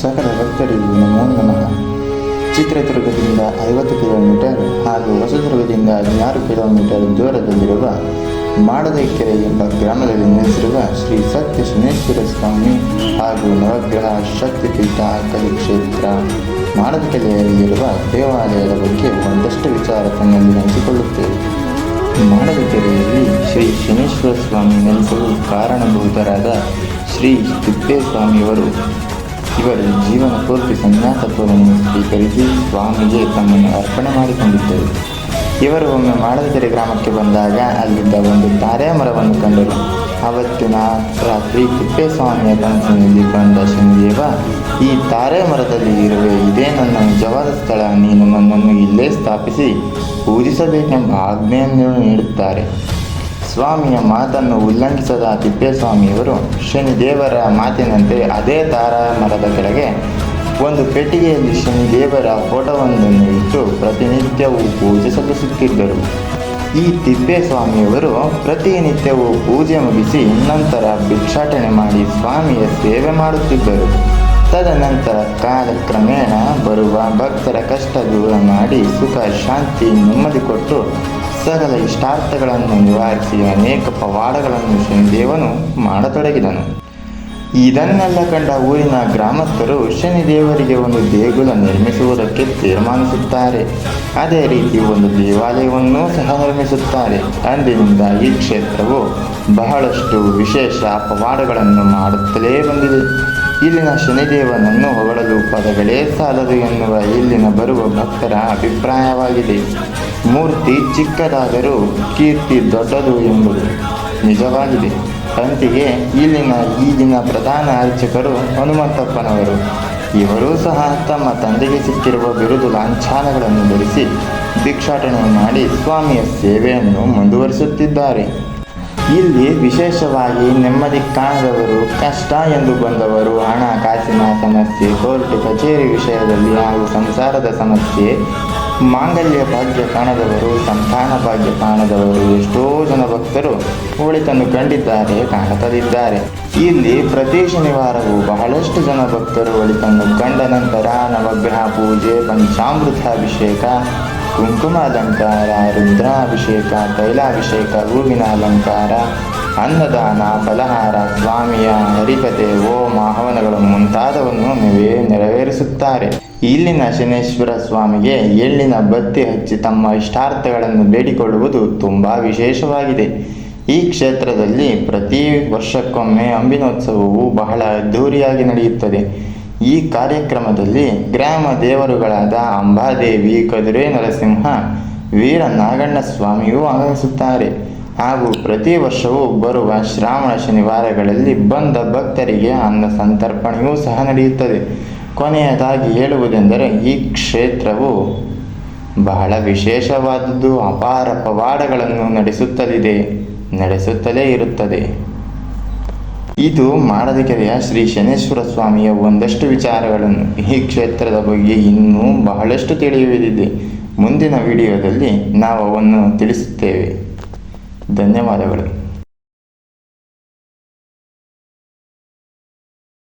ಸಕಲ ಭಕ್ತರಿಗೂ ನಮೋ ನಮಃ. ಚಿತ್ರದುರ್ಗದಿಂದ ಐವತ್ತು ಕಿಲೋಮೀಟರ್ ಹಾಗೂ ಹೊಸದುರ್ಗದಿಂದ ಹದಿನಾರು ಕಿಲೋಮೀಟರ್ ದೂರದಲ್ಲಿರುವ ಮಾಡದಕೆರೆ ಎಂಬ ಗ್ರಾಮದಲ್ಲಿ ನೆಲೆಸಿರುವ ಶ್ರೀ ಸತ್ಯ ಸುನೇಶ್ವರ ಸ್ವಾಮಿ ಹಾಗೂ ನವಗ್ರಹ ಶಕ್ತಿಪೀಠ ಕಲಿಕ್ಷೇತ್ರ. ಮಾಡದಕೆರೆಯಲ್ಲಿರುವ ದೇವಾಲಯದ ಬಗ್ಗೆ ಒಂದಷ್ಟು ವಿಚಾರ ತನ್ನಲ್ಲಿ ಹಂಚಿಕೊಳ್ಳುತ್ತೇವೆ ಮಾಡದಕೆರೆಯಲ್ಲಿ ಶ್ರೀ ಶನೇಶ್ವರ ಸ್ವಾಮಿ ನೆಲೆಸಲು ಕಾರಣಭೂತರಾದ ಶ್ರೀ ತಿಪ್ಪೇಸ್ವಾಮಿಯವರು ಇವರು ಜೀವನ ಪೂರ್ತಿ ಸನ್ಯಾಸತ್ವವನ್ನು ಸ್ವೀಕರಿಸಿ ಸ್ವಾಮಿಗೆ ತಮ್ಮನ್ನು ಅರ್ಪಣೆ ಮಾಡಿಕೊಂಡಿದ್ದರು. ಇವರು ಒಮ್ಮೆ ಮಾಡದಕೆರೆ ಗ್ರಾಮಕ್ಕೆ ಬಂದಾಗ ಅಲ್ಲಿದ್ದ ಒಂದು ತಾರೆ ಮರವನ್ನು ಕಂಡರು. ಅವತ್ತಿನ ರಾತ್ರಿ ತಿಪ್ಪೇಸ್ವಾಮಿಯ ಕನಸಿನಲ್ಲಿ ಕಂಡ ಶನಿದೇವ, ಈ ತಾರೆ ಮರದಲ್ಲಿ ಇರುವ ಇದೇ ನನ್ನ ನಿಜವಾದ ಸ್ಥಳ. ನೀನು ನನ್ನನ್ನು ಇಲ್ಲೇ ಸ್ಥಾಪಿಸಿ, ಪೂಜಿಸಬೇಕೆಂಬ ಆಜ್ಞೆಯನ್ನು ನೀಡುತ್ತಾರೆ. ಸ್ವಾಮಿಯ ಮಾತನ್ನು ಉಲ್ಲಂಘಿಸದ ತಿಪ್ಪೇಸ್ವಾಮಿಯವರು ಶನಿದೇವರ ಮಾತಿನಂತೆ ಅದೇ ತಾರಾ ಮರದ ಕೆಳಗೆ ಒಂದು ಪೆಟ್ಟಿಗೆಯಲ್ಲಿ ಶನಿದೇವರ ಫೋಟೋವೊಂದನ್ನು ಇಟ್ಟು ಪ್ರತಿನಿತ್ಯವೂ ಪೂಜೆ ಸಲ್ಲಿಸುತ್ತಿದ್ದರು. ಈ ತಿಪ್ಪೇಸ್ವಾಮಿಯವರು ಪ್ರತಿನಿತ್ಯವೂ ಪೂಜೆ ಮುಗಿಸಿ ನಂತರ ಭಿಕ್ಷಾಟನೆ ಮಾಡಿ ಸ್ವಾಮಿಯ ಸೇವೆ ಮಾಡುತ್ತಿದ್ದರು. ತದನಂತರ ಕಾಲಕ್ರಮೇಣ ಬರುವ ಭಕ್ತರ ಕಷ್ಟ ದೂರ ಮಾಡಿ ಸುಖ, ಶಾಂತಿ ನೆಮ್ಮದಿ ಕೊಟ್ಟು ಸಕಲ ಇಷ್ಟಾರ್ಥಗಳನ್ನು ನಿವಾರಿಸಿ ಅನೇಕ ಪವಾಡಗಳನ್ನು ಶನಿದೇವನು ಮಾಡತೊಡಗಿದನು. ಇದನ್ನೆಲ್ಲ ಕಂಡ ಊರಿನ ಗ್ರಾಮಸ್ಥರು ಶನಿದೇವರಿಗೆ ಒಂದು ದೇಗುಲ ನಿರ್ಮಿಸುವುದಕ್ಕೆ ತೀರ್ಮಾನಿಸುತ್ತಾರೆ. ಅದೇ ರೀತಿ ಒಂದು ದೇವಾಲಯವನ್ನು ಸಹ ನಿರ್ಮಿಸುತ್ತಾರೆ. ಅಂದಿನಿಂದ ಈ ಕ್ಷೇತ್ರವು ಬಹಳಷ್ಟು ವಿಶೇಷ ಪವಾಡಗಳನ್ನು ಮಾಡುತ್ತಲೇ ಬಂದಿದೆ. ಇಲ್ಲಿನ ಶನಿದೇವನನ್ನು ಹೊಗಳಲು ಪದಗಳೇ ಸಾಲದು ಎನ್ನುವ ಇಲ್ಲಿನ ಬರುವ ಭಕ್ತರ ಅಭಿಪ್ರಾಯವಾಗಿದೆ. ಮೂರ್ತಿ ಚಿಕ್ಕದಾದರೂ ಕೀರ್ತಿ ದೊಡ್ಡದು ಎಂಬುದು ನಿಜವಾಗಿದೆ. ಅಂತೆಯೇ ಇಲ್ಲಿನ ಈಗಿನ ಪ್ರಧಾನ ಅರ್ಚಕರು ಹನುಮಂತಪ್ಪನವರು, ಇವರೂ ಸಹ ತಮ್ಮ ತಂದೆಗೆ ಸಿಕ್ಕಿರುವ ಬಿರುದು ಲಾಂಛನಗಳನ್ನು ಧರಿಸಿ ಭಿಕ್ಷಾಟನೆ ಮಾಡಿ ಸ್ವಾಮಿಯ ಸೇವೆಯನ್ನು ಮುಂದುವರಿಸುತ್ತಿದ್ದಾರೆ. ಇಲ್ಲಿ ವಿಶೇಷವಾಗಿ ನೆಮ್ಮದಿ ಕಾಣದವರು, ಕಷ್ಟ ಎಂದು ಬಂದವರು, ಹಣ, ಕಾಸಿನ ಸಮಸ್ಯೆ, ಕೋರ್ಟ್, ಕಚೇರಿ ವಿಷಯದಲ್ಲಿ ಹಾಗೂ ಸಂಸಾರದ ಸಮಸ್ಯೆ, ಮಾಂಗಲ್ಯ ಭಾಗ್ಯ ಕಾಣದವರು, ಸಂತಾನ ಭಾಗ್ಯ ಕಾಣದವರು, ಎಷ್ಟೋ ಜನ ಭಕ್ತರು ಒಳಿತನ್ನು ಕಂಡಿದ್ದಾರೆ ಕಾಣತದಿದ್ದಾರೆ ಇಲ್ಲಿ ಪ್ರತಿ ಶನಿವಾರವೂ ಬಹಳಷ್ಟು ಜನ ಭಕ್ತರು ಒಳಿತನ್ನು ಕಂಡ ನಂತರ ನವಗ್ರಹ ಪೂಜೆ, ಪಂಚಾಮೃತಾಭಿಷೇಕ ಕುಂಕುಮ ಅಲಂಕಾರ ರುದ್ರಾಭಿಷೇಕ, ತೈಲಾಭಿಷೇಕ ಹೂವಿನ ಅಲಂಕಾರ ಅನ್ನದಾನ, ಫಲಹಾರ, ಸ್ವಾಮಿಯ ಹರಿಕತೆ ಹೋಮ ಹವನಗಳು ಮುಂತಾದವನ್ನು ನೆರವೇರಿಸುತ್ತಾರೆ. ಇಲ್ಲಿನ ಶನೇಶ್ವರ ಸ್ವಾಮಿಗೆ ಎಳ್ಳಿನ ಬತ್ತಿ ಹಚ್ಚಿ ತಮ್ಮ ಇಷ್ಟಾರ್ಥಗಳನ್ನು ಬೇಡಿಕೊಳ್ಳುವುದು ತುಂಬ ವಿಶೇಷವಾಗಿದೆ. ಈ ಕ್ಷೇತ್ರದಲ್ಲಿ ಪ್ರತಿ ವರ್ಷಕ್ಕೊಮ್ಮೆ ಅಂಬಿನೋತ್ಸವವು ಬಹಳ ಅದ್ಧೂರಿಯಾಗಿ ನಡೆಯುತ್ತದೆ. ಈ ಕಾರ್ಯಕ್ರಮದಲ್ಲಿ ಗ್ರಾಮ ದೇವರುಗಳಾದ ಅಂಬಾದೇವಿ, ಕದುರೆ ನರಸಿಂಹ, ವೀರ ನಾಗಣ್ಣ ಸ್ವಾಮಿಯೂ ಆಗಮಿಸುತ್ತಾರೆ. ಹಾಗೂ ಪ್ರತಿ ವರ್ಷವೂ ಬರುವ ಶ್ರಾವಣ ಶನಿವಾರಗಳಲ್ಲಿ ಬಂದ ಭಕ್ತರಿಗೆ ಅನ್ನ ಸಂತರ್ಪಣೆಯೂ ಸಹ ನಡೆಯುತ್ತದೆ. ಕೊನೆಯದಾಗಿ ಹೇಳುವುದೆಂದರೆ, ಈ ಕ್ಷೇತ್ರವು ಬಹಳ ವಿಶೇಷವಾದದ್ದು. ಅಪಾರ ಪವಾಡಗಳನ್ನು ನಡೆಸುತ್ತಲಿದೆ, ನಡೆಸುತ್ತಲೇ ಇರುತ್ತದೆ. ಇದು ಮಾಡದಕೆರೆಯ ಶ್ರೀ ಶನೇಶ್ವರ ಸ್ವಾಮಿಯ ಒಂದಷ್ಟು ವಿಚಾರಗಳನ್ನು. ಈ ಕ್ಷೇತ್ರದ ಬಗ್ಗೆ ಇನ್ನೂ ಬಹಳಷ್ಟು ತಿಳಿಯುವುದಿದೆ. ಮುಂದಿನ ವಿಡಿಯೋದಲ್ಲಿ ನಾವು ಅವನ್ನು ತಿಳಿಸುತ್ತೇವೆ. ಧನ್ಯವಾದಗಳು.